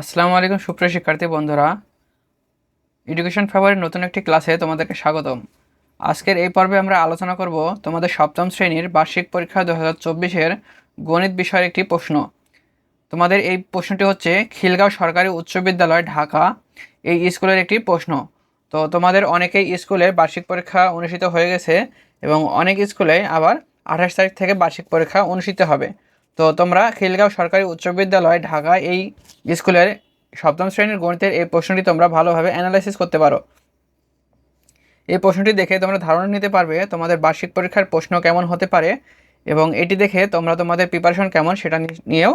আসসালামু আলাইকুম, সুপ্রিয় শিক্ষার্থী বন্ধুরা। এডুকেশন ফেভারের নতুন একটি ক্লাসে তোমাদেরকে স্বাগতম। আজকের এই পর্বে আমরা আলোচনা করব তোমাদের সপ্তম শ্রেণির বার্ষিক পরীক্ষা দু হাজার চব্বিশের গণিত বিষয়ের একটি প্রশ্ন। তোমাদের এই প্রশ্নটি হচ্ছে, খিলগাঁও সরকারি উচ্চ বিদ্যালয়, ঢাকা, এই স্কুলের একটি প্রশ্ন। তো তোমাদের অনেকেই স্কুলে বার্ষিক পরীক্ষা অনুষ্ঠিত হয়ে গেছে এবং অনেক স্কুলে আবার আঠাশ তারিখ থেকে বার্ষিক পরীক্ষা অনুষ্ঠিত হবে। তো তোমরা খিলগাঁও সরকারি উচ্চ বিদ্যালয় ঢাকা এই স্কুলের সপ্তম শ্রেণির গণিতের এই প্রশ্নটি তোমরা ভালোভাবে অ্যানালাইসিস করতে পারো। এই প্রশ্নটি দেখে তোমরা ধারণা নিতে পারবে তোমাদের বার্ষিক পরীক্ষার প্রশ্ন কেমন হতে পারে এবং এটি দেখে তোমরা তোমাদের প্রিপারেশন কেমন সেটা নিয়েও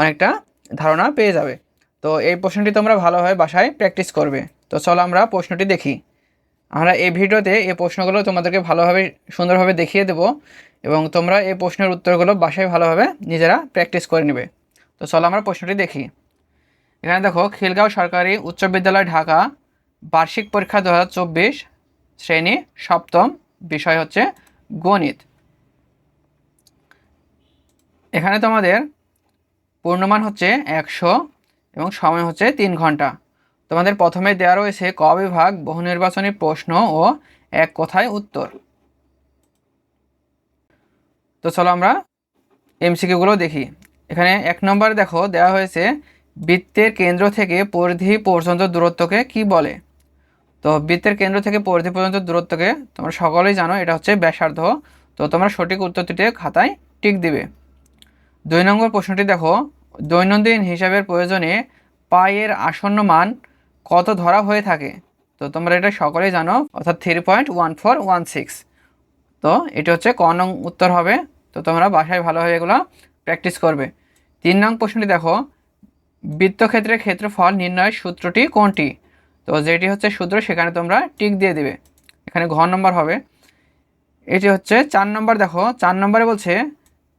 অনেকটা ধারণা পেয়ে যাবে। তো এই প্রশ্নটি তোমরা ভালোভাবে বাসায় প্র্যাকটিস করবে। তো চলো আমরা প্রশ্নটি দেখি। আমরা এই ভিডিওতে এই প্রশ্নগুলো তোমাদেরকে ভালোভাবে সুন্দরভাবে দেখিয়ে দেবো। এবং তোমরা এই প্রশ্নের উত্তরগুলো বাসায় ভালোভাবে নিজেরা প্র্যাকটিস করে নেবে। তো চলো আমরা প্রশ্নটি দেখি। এখানে দেখো, খিলগাঁও সরকারি উচ্চ বিদ্যালয় ঢাকা বার্ষিক পরীক্ষা দু হাজার চব্বিশ শ্রেণি সপ্তম বিষয় হচ্ছে গণিত। এখানে তোমাদের পূর্ণমান হচ্ছে একশো এবং সময় হচ্ছে তিন ঘণ্টা। তোমাদের প্রথমে দেওয়া রয়েছে ক বিভাগ, বহু নির্বাচনী প্রশ্ন ও এক কথায় উত্তর। তো চলো আমরা এমসিকিউগুলো দেখি। এখানে এক নম্বরে দেখো দেওয়া হয়েছে বৃত্তের কেন্দ্র থেকে পরিধি পর্যন্ত দূরত্বকে কি বলে? তো বৃত্তের কেন্দ্র থেকে পরিধি পর্যন্ত দূরত্বকে তোমরা সকলেই জানো, এটা হচ্ছে ব্যাসার্ধ। তো তোমরা সঠিক উত্তরটিতে খাতায় টিক দিবে। দুই নম্বর প্রশ্নটি দেখো, দৈনন্দিন হিসাবের প্রয়োজনে পায়ের আসন্ন মান কত ধরা হয়ে থাকে? তো তোমরা এটা সকলেই জানো, অর্থাৎ three point one four one six তো এটা হচ্ছে ক নং উত্তর হবে। তো তোমরা বাসায় ভালোভাবে এগুলো প্র্যাকটিস করবে। তিন নং প্রশ্নটি দেখো। বৃত্তক্ষেত্রের ক্ষেত্রফল নির্ণয়ের সূত্রটি কোনটি? তো যেটি হচ্ছে সূত্র সেখানে তোমরা টিক দিয়ে দিবে। এখানে ঘ নম্বর হবে। এটি হচ্ছে চার নম্বর দেখো। চার নম্বরে বলছে,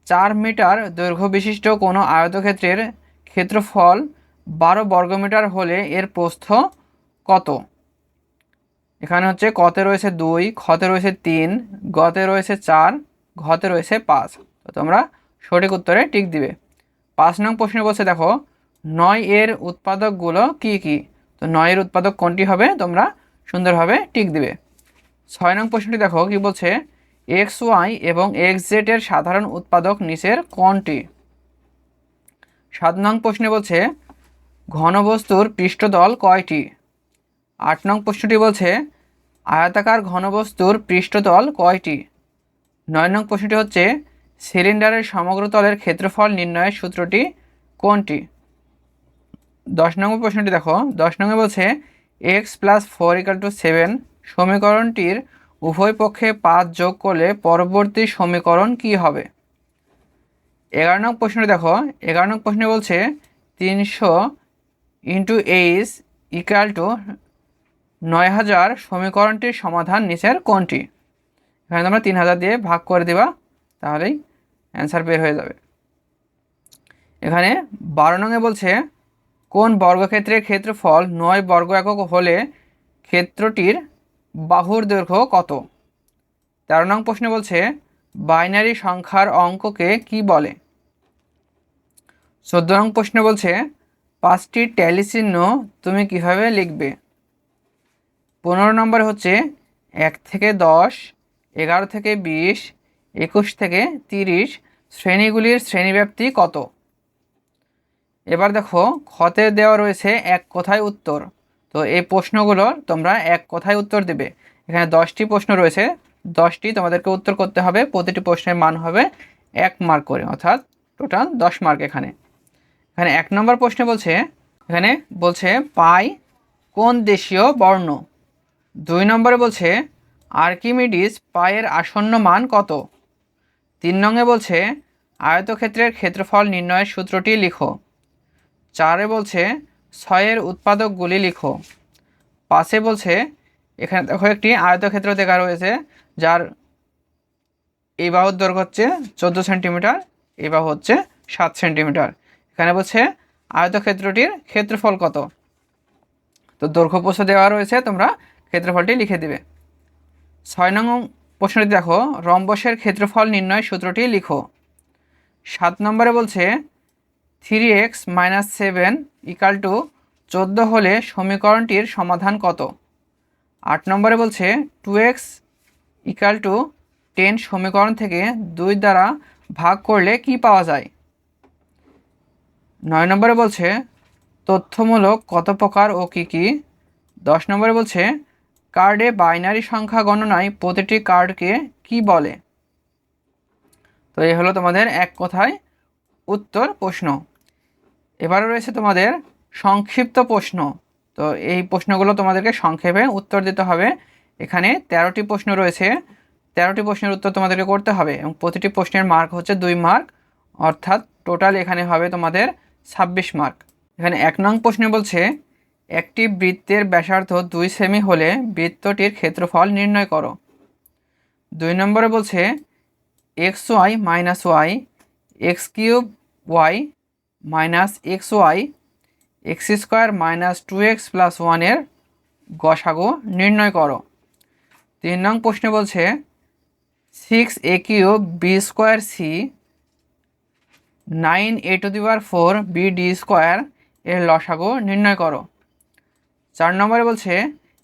চার মিটার দৈর্ঘ্য বিশিষ্ট কোনো আয়তক্ষেত্রের ক্ষেত্রফল বারো বর্গমিটার হলে এর প্রস্থ কত? এখানে হচ্ছে কতে রয়েছে দুই, খতে রয়েছে তিন, গতে রয়েছে চার, ঘতে রয়েছে পাঁচ। তো তোমরা সঠিক উত্তরে টিক দিবে। পাঁচ নং প্রশ্নে বলছে, দেখো নয় এর উৎপাদকগুলো কি কি? তো নয়ের উৎপাদক কোনটি হবে? তোমরা সুন্দরভাবে টিক দিবে। ছয় নং প্রশ্নটি দেখো, কি বলছে? এক্স ওয়াই এবং এক্স জেড এর সাধারণ উৎপাদক নিচের কোনটি? সাত নং প্রশ্নে বলছে, ঘনবস্তুর পৃষ্ঠতল কয়টি? আট নং প্রশ্নটি বলছে আয়তাকার ঘনবস্তুর পৃষ্ঠতল কয়টি? নয় নং প্রশ্নটি হচ্ছে, সিলিন্ডারের সমগ্র তলের ক্ষেত্রফল নির্ণয়ের সূত্রটি কোনটি? দশ নম্বর প্রশ্নটি দেখো, দশ নম্বর বলছে X plus four equal two seven সমীকরণটির উভয় পক্ষে পাঁচ যোগ করলে পরবর্তী সমীকরণ কি হবে? এগারো নং প্রশ্নটি দেখো, এগারো নং প্রশ্নে বলছে, তিনশো ইন্টু এইচ ইকাল টু নয় হাজার সমীকরণটির সমাধান নিচের কোনটি? এখানে তোমরা তিন হাজার দিয়ে ভাগ করে দিবা, তাহলেই অ্যান্সার বের হয়ে যাবে। এখানে বারো নঙে বলছে, কোন বর্গক্ষেত্রের ক্ষেত্রফল নয় বর্গ একক হলে ক্ষেত্রটির বাহুর দৈর্ঘ্য কত? তেরো নং প্রশ্নে বলছে, বাইনারি সংখ্যার অঙ্ককে কি বলে? চোদ্দ নং প্রশ্নে বলছে, পাঁচটি ট্যালি চিহ্ন তুমি কীভাবে লিখবে? পনেরো নম্বরে হচ্ছে এক থেকে দশ, এগারো থেকে বিশ, একুশ থেকে তিরিশ, শ্রেণীগুলির শ্রেণীব্যাপ্তি কত? এবার দেখো খতে দেওয়া রয়েছে এক কথায় উত্তর? তো এই প্রশ্নগুলো তোমরা এক কথায় উত্তর দেবে? এখানে দশটি প্রশ্ন রয়েছে, দশটি তোমাদেরকে উত্তর করতে হবে, প্রতিটি প্রশ্নের মান হবে এক মার্ক করে, অর্থাৎ টোটাল দশ মার্ক এখানে। এখানে এক নম্বর প্রশ্নে বলছে, এখানে বলছে পাই কোন দেশীয় বর্ণ? দুই নম্বরে বলছে, আর্কিমিডিস পায়ের আসন্ন মান কত? তিন নঙে বলছে, আয়তক্ষেত্রের ক্ষেত্রফল নির্ণয়ের সূত্রটি লিখো। চারে বলছে, ছয়ের উৎপাদকগুলি লিখো। পাঁচে বলছে, এখানে দেখো একটি আয়তক্ষেত্র দেখা রয়েছে, যার এই বাহুর দৈর্ঘ্য হচ্ছে চোদ্দ সেন্টিমিটার, এই বাহু হচ্ছে সাত সেন্টিমিটার। এখানে বলছে, আয়তক্ষেত্রটির ক্ষেত্রফল কত? তো দৈর্ঘ্য প্রস্থ দেওয়া রয়েছে, তোমরা ক্ষেত্রফলটি লিখে দেবে। ছয় নং প্রশ্নটি দেখো, রম্বসের ক্ষেত্রফল নির্ণয় সূত্রটি লিখো। সাত নম্বরে বলছে three X minus seven equal two চোদ্দ হলে সমীকরণটির সমাধান কত? আট নম্বরে বলছে two X equal two ten সমীকরণ থেকে দুই দ্বারা ভাগ করলে কি পাওয়া যায়? নয় নম্বরে বলছে, তথ্যমূলক কত প্রকার ও কী কী? দশ নম্বরে বলছে কার্ডে বাইনারি সংখ্যা গণনায় প্রতিটি কার্ডকে কি বলে? তো এই হলো তোমাদের এক কথায় উত্তর প্রশ্ন। এবারে রয়েছে তোমাদের সংক্ষিপ্ত প্রশ্ন। তো এই প্রশ্নগুলো তোমাদেরকে সংক্ষেপে উত্তর দিতে হবে। এখানে তেরোটি প্রশ্ন রয়েছে। তেরোটি প্রশ্নের উত্তর তোমাদেরকে করতে হবে এবং প্রতিটি প্রশ্নের মার্ক হচ্ছে দুই মার্ক, অর্থাৎ টোটাল এখানে হবে তোমাদের ছাব্বিশ মার্ক। এখানে এক নং প্রশ্নে বলছে একটি বৃত্তের ব্যাসার্ধ দুই সেমি হলে বৃত্তটির ক্ষেত্রফল নির্ণয় করো। দুই নম্বরে বলছে X Y minus Y, X cube Y minus X Y, X square minus two X plus ওয়ানের গসাগু নির্ণয় করো। তিন নং প্রশ্নে বলছে six A cube B square C, nine A to the power four B D square এর লসাগু নির্ণয় করো। চার নম্বরে বলছে,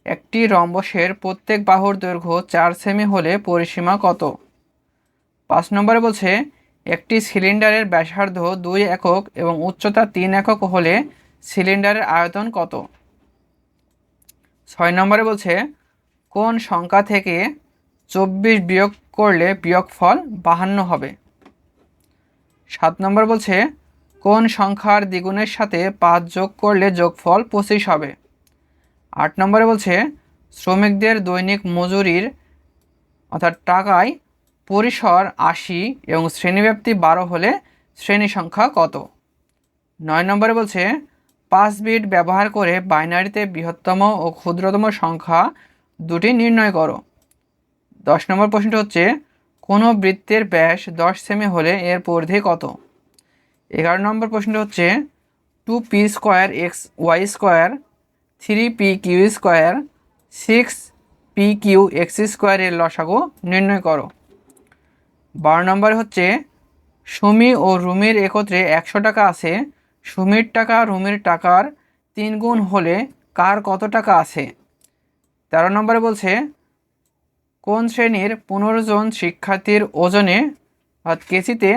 একটি রম্বসের প্রত্যেক বাহুর দৈর্ঘ্য চার সেমি হলে পরিসীমা কত? পাঁচ নম্বরে বলছে, একটি সিলিন্ডারের ব্যাসার্ধ দুই একক এবং উচ্চতা তিন একক হলে সিলিন্ডারের আয়তন কত? ছয় নম্বরে বলছে, কোন সংখ্যা থেকে চব্বিশ বিয়োগ করলে বিয়োগফল বাহান্ন হবে? সাত নম্বর বলছে, কোন সংখ্যার দ্বিগুণের সাথে পাঁচ যোগ করলে যোগফল পঁচিশ হবে? আট নম্বরে বলছে, শ্রমিকদের দৈনিক মজুরির অর্থাৎ টাকায় পরিসর আশি এবং শ্রেণীব্যাপ্তি বারো হলে শ্রেণি সংখ্যা কত? নয় নম্বরে বলছে, পাঁচ বিট ব্যবহার করে বাইনারিতে বৃহত্তম ও ক্ষুদ্রতম সংখ্যা দুটি নির্ণয় করো। দশ নম্বর প্রশ্নটি হচ্ছে, কোনো বৃত্তের ব্যাস দশ সেমি হলে এর পরিধি কত? এগারো নম্বর প্রশ্নটি হচ্ছে, two P square X Y square three P Q square, six P Q X স্কোয়ারের লসাগু নির্ণয় করো। বারো নম্বর হচ্ছে, সুমি ও রুমির একত্রে একশো টাকা আছে, সুমির টাকা, রুমির টাকার তিন গুণ হলে কার কত টাকা আছে? তেরো নম্বরে বলছে, কোন শ্রেণির পনেরো জন শিক্ষার্থীর ওজনে অর্থাৎ কেজিতে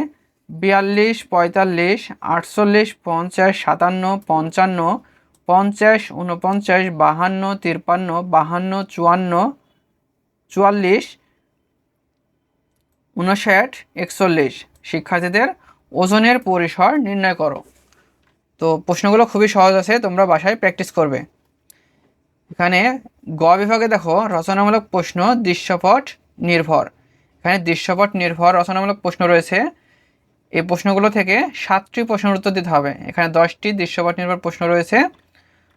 বিয়াল্লিশ, পঁয়তাল্লিশ, আটচল্লিশ, পঞ্চাশ, সাতান্ন, পঞ্চান্ন পঞ্চাশ উনপঞ্চাশ বাহান্ন, তিরপান্ন, বাহান্ন, চুয়ান্ন, চুয়াল্লিশ উনষাট একচল্লিশ। শিক্ষার্থীদের ওজনের পরিসর নির্ণয় করো। তো প্রশ্নগুলো খুবই সহজ আছে, তোমরা বাসায় প্র্যাকটিস করবে। এখানে গ বিভাগে দেখো, রচনামূলক প্রশ্ন, দৃশ্যপট, নির্ভর। এখানে দৃশ্যপট, নির্ভর, রচনামূলক প্রশ্ন রয়েছে। এই প্রশ্নগুলো থেকে সাতটি প্রশ্নের উত্তর দিতে হবে। এখানে দশটি দৃশ্যপট, নির্ভর প্রশ্ন রয়েছে।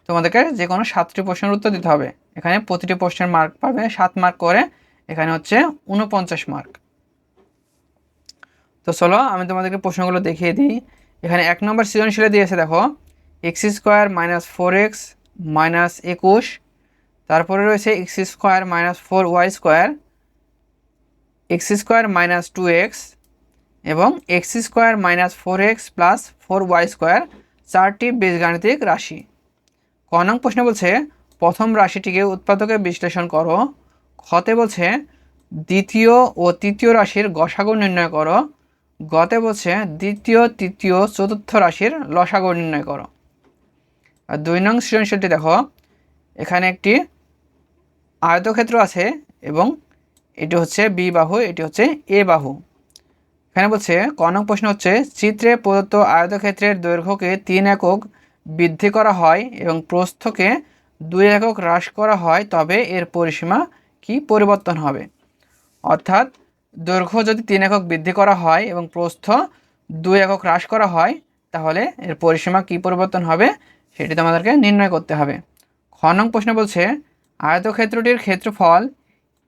তোমাদেরকে যে কোনো সাতটি প্রশ্নের উত্তর দিতে হবে। এখানে প্রতিটি প্রশ্নের মার্ক পাবে, সাত মার্ক করে এখানে হচ্ছে উনপঞ্চাশ মার্ক তো চলো, আমি তোমাদেরকে প্রশ্নগুলো দেখিয়ে দিই। এখানে এক নম্বর সৃজনশীলে দিয়েছে, দেখো X square minus four X minus একুশ, তারপরে রয়েছে X square minus four Y square X square minus two X এবং X square minus four X plus four Y square চারটি বীজগাণিতিক রাশি। ক প্রশ্ন বলছে, প্রথম রাশিটিকে উৎপাদকে বিশ্লেষণ করো। খতে বলছে, দ্বিতীয় ও তৃতীয় রাশির গসাগু নির্ণয় করো। গতে বলছে, দ্বিতীয়, তৃতীয়, চতুর্থ রাশির লসাগু নির্ণয় করো। আর দুই নং সৃজনশীলটি দেখো, এখানে একটি আয়তক্ষেত্র আছে এবং এটি হচ্ছে বি বাহু, এটি হচ্ছে এ বাহু। এখানে বলছে কনক প্রশ্ন হচ্ছে, চিত্রে প্রদত্ত আয়তক্ষেত্রের দৈর্ঘ্যকে তিন একক বৃদ্ধি করা হয় এবং প্রস্থকে দুই একক হ্রাস করা হয়, তবে এর পরিসীমা কি পরিবর্তন হবে? অর্থাৎ দৈর্ঘ্য যদি তিন একক বৃদ্ধি করা হয় এবং প্রস্থ দুই একক হ্রাস করা হয়, তাহলে এর পরিসীমা কি পরিবর্তন হবে সেটি তোমাদেরকে নির্ণয় করতে হবে। খ নং প্রশ্ন বলছে, আয়তক্ষেত্রটির ক্ষেত্রফল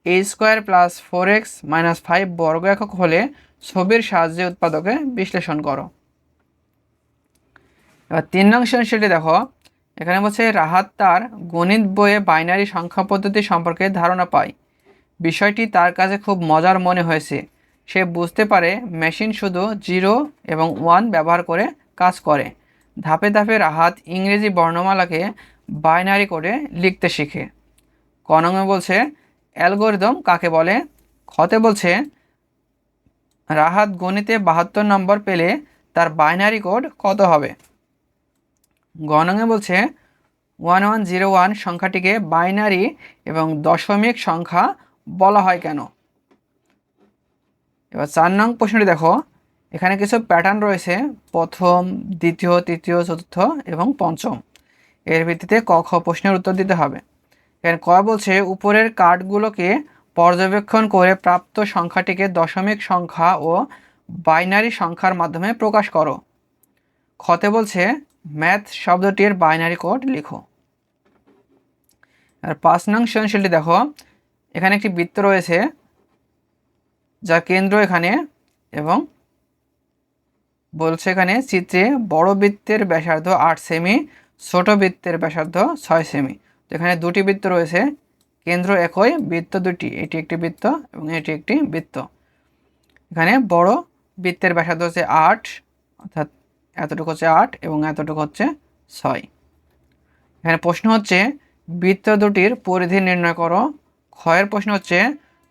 A square plus four X minus five বর্গ একক হলে ছবির সাহায্যে উৎপাদকে বিশ্লেষণ করো। এবার তিন নং সৃজনশীলটি দেখো। এখানে বলছে, রাহাত তার গণিত বইয়ে বাইনারি সংখ্যা পদ্ধতি সম্পর্কে ধারণা পায়। বিষয়টি তার কাছে খুব মজার মনে হয়েছে। সে বুঝতে পারে মেশিন শুধু জিরো এবং ওয়ান ব্যবহার করে কাজ করে। ধাপে ধাপে রাহাত ইংরেজি বর্ণমালাকে বাইনারি করে লিখতে শিখে। কনমে বলছে অ্যালগোরিদম কাকে বলে? খতে বলছে, রাহাত গণিতে বাহাত্তর নম্বর পেলে তার বাইনারি কোড কত হবে? গণঙে বলছে ওয়ান ওয়ান জিরো ওয়ান সংখ্যাটিকে বাইনারি এবং দশমিক সংখ্যা বলা হয় কেন? এবার চার নং প্রশ্নটি দেখো। এখানে কিছু প্যাটার্ন রয়েছে, প্রথম, দ্বিতীয়, তৃতীয়, চতুর্থ এবং পঞ্চম। এর ভিত্তিতে ক খ প্রশ্নের উত্তর দিতে হবে। এখানে ক বলছে, উপরের কার্ডগুলোকে পর্যবেক্ষণ করে প্রাপ্ত সংখ্যাটিকে দশমিক সংখ্যা ও বাইনারি সংখ্যার মাধ্যমে প্রকাশ করো। খতে বলছে ম্যাথ শব্দটির বাইনারি কোড লিখো। আর পাঁচ নং সৃজনশীলটি দেখো, এখানে একটি বৃত্ত রয়েছে যার কেন্দ্র এখানে এবং বলছে এখানে চিত্রে বড় বৃত্তের ব্যাসার্ধ আট সেমি, ছোট বৃত্তের ব্যাসার্ধ ছয় সেমি। এখানে দুটি বৃত্ত রয়েছে, কেন্দ্র একই, বৃত্ত দুটি, এটি একটি বৃত্ত এবং এটি একটি বৃত্ত। এখানে বড় বৃত্তের ব্যাসার্ধ হচ্ছে আট, অর্থাৎ এতটুকু হচ্ছে আট এবং এতটুকু হচ্ছে ছয়। এখানে প্রশ্ন হচ্ছে, বৃত্ত দুটির পরিধি নির্ণয় করো। ক্ষয়ের প্রশ্ন হচ্ছে,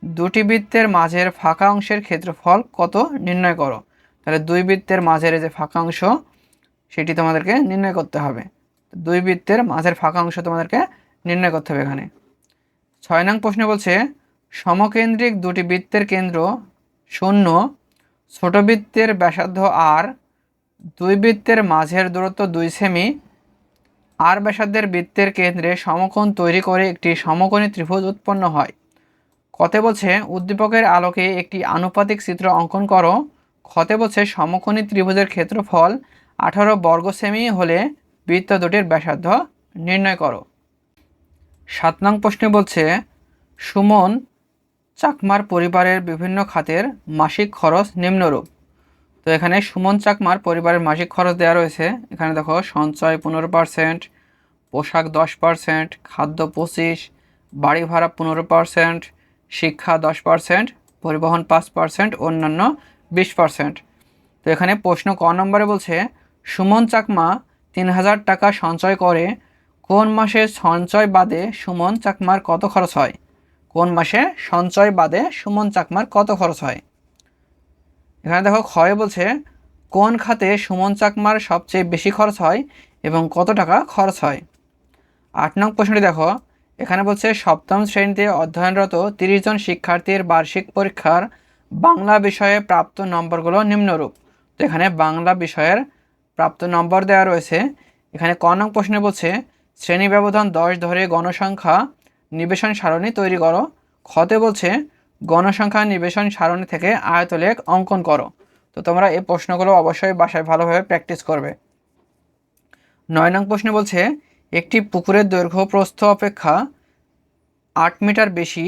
দুটি বৃত্তের মাঝের ফাঁকা অংশের ক্ষেত্রফল কত নির্ণয় করো? তাহলে দুই বৃত্তের মাঝের যে ফাঁকা অংশ, সেটি তোমাদেরকে নির্ণয় করতে হবে। দুই বৃত্তের মাঝের ফাঁকা অংশ তোমাদেরকে নির্ণয় করতে হবে এখানে। ছয় নং প্রশ্ন বলছে, সমকেন্দ্রিক দুটি বৃত্তের কেন্দ্র শূন্য, ছোট বৃত্তের ব্যাসার্ধ আর দুই বৃত্তের মাঝের দূরত্ব দুই সেমি, আর ব্যাসার্ধের বৃত্তের কেন্দ্রে সমকোণ তৈরি করে একটি সমকোণী ত্রিভুজ উৎপন্ন হয়। কতে বলছে, উদ্দীপকের আলোকে একটি আনুপাতিক চিত্র অঙ্কন করো। ক্ষতে বলছে, সমকোণী ত্রিভুজের ক্ষেত্রফল আঠারো বর্গ সেমি হলে বৃত্ত দুটির ব্যাসার্ধ নির্ণয় করো। সাত নং প্রশ্নে বলছে, সুমন চাকমার পরিবারের বিভিন্ন খাতের মাসিক খরচ নিম্নরূপ। তো এখানে সুমন চাকমার পরিবারের মাসিক খরচ দেওয়া রয়েছে। এখানে দেখো, সঞ্চয় পনেরো পার্সেন্ট পোশাক দশ পার্সেন্ট খাদ্য পঁচিশ, বাড়ি ভাড়া পনেরো পার্সেন্ট শিক্ষা দশ পার্সেন্ট পরিবহন পাঁচ পার্সেন্ট অন্যান্য বিশ পার্সেন্ট তো এখানে প্রশ্ন ক নম্বরে বলছে, সুমন চাকমা তিন হাজার টাকা সঞ্চয় করে কোন মাসে সঞ্চয় বাদে সুমন চাকমার কত খরচ হয়? কোন মাসে সঞ্চয় বাদে সুমন চাকমার কত খরচ হয়? এখানে দেখো ক্ষয় বলছে, কোন খাতে সুমন চাকমার সবচেয়ে বেশি খরচ হয় এবং কত টাকা খরচ হয়? আট নং প্রশ্নটি দেখো, এখানে বলছে সপ্তম শ্রেণীতে অধ্যয়নরত তিরিশ জন শিক্ষার্থীর বার্ষিক পরীক্ষার বাংলা বিষয়ে প্রাপ্ত নম্বরগুলো নিম্নরূপ। তো এখানে বাংলা বিষয়ের প্রাপ্ত নম্বর দেওয়া রয়েছে। এখানে ক নং প্রশ্নে বলছে, শ্রেণি ব্যবধান দশ ধরে গণসংখ্যা নিবেশন সারণী তৈরি করো। খতে বলছে গণসংখ্যা নিবেশন সারণী থেকে আয়তলেখ অঙ্কন করো। তো তোমরা এই প্রশ্নগুলো অবশ্যই বাসায় ভালোভাবে প্র্যাকটিস করবে। নয় নং প্রশ্নে বলছে, একটি পুকুরের দৈর্ঘ্য প্রস্থ অপেক্ষা আট মিটার বেশি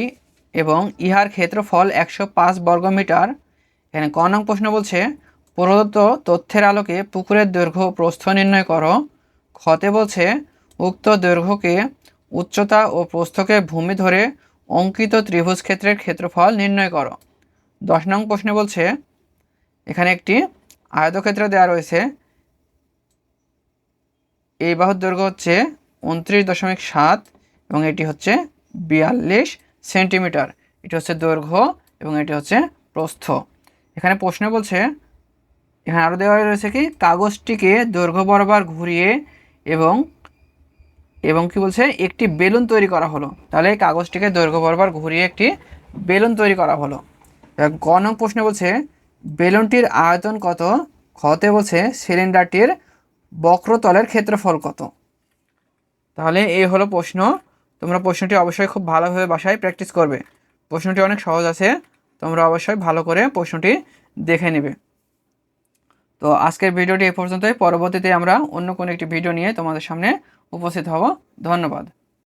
এবং ইহার ক্ষেত্রফল একশো পাঁচ বর্গমিটার এখানে ক নং প্রশ্ন বলছে, প্রদত্ত তথ্যের আলোকে পুকুরের দৈর্ঘ্য প্রস্থ নির্ণয় করো। খতে বলছে, উক্ত দৈর্ঘ্যকে উচ্চতা ও প্রস্থকে ভূমি ধরে অঙ্কিত ত্রিভুজ ক্ষেত্রের ক্ষেত্রফল নির্ণয় করো। দশ নং প্রশ্নে বলছে, এখানে একটি আয়তক্ষেত্র দেওয়া রয়েছে। এই বাহুর দৈর্ঘ্য হচ্ছে উনত্রিশ দশমিক সাত এবং এটি হচ্ছে বিয়াল্লিশ সেন্টিমিটার। এটি হচ্ছে দৈর্ঘ্য এবং এটি হচ্ছে প্রস্থ। এখানে প্রশ্ন বলছে, এখানে আরও দেওয়া রয়েছে কি, কাগজটিকে দৈর্ঘ্য বরাবর ঘুরিয়ে এবং এবং কি বলছে? একটি বেলুন তৈরি করা হলো। তাহলে এই কাগজটিকে দৈর্ঘ্য বরাবর ঘুরিয়ে একটি বেলুন তৈরি করা হলো। গ নং প্রশ্ন বলছে, বেলুনটির আয়তন কত? খতে বলছে, সিলিন্ডারটির বক্রতলের ক্ষেত্রফল কত? তাহলে এই হলো প্রশ্ন। তোমরা প্রশ্নটি অবশ্যই খুব ভালোভাবে বাসায় প্র্যাকটিস করবে। প্রশ্নটি অনেক সহজ আছে। তোমরা অবশ্যই ভালো করে প্রশ্নটি দেখে নেবে। তো আজকের ভিডিওটি এ পর্যন্তই। পরবর্তীতে আমরা অন্য কোনো একটি ভিডিও নিয়ে তোমাদের সামনে উপস্থিত হব ধন্যবাদ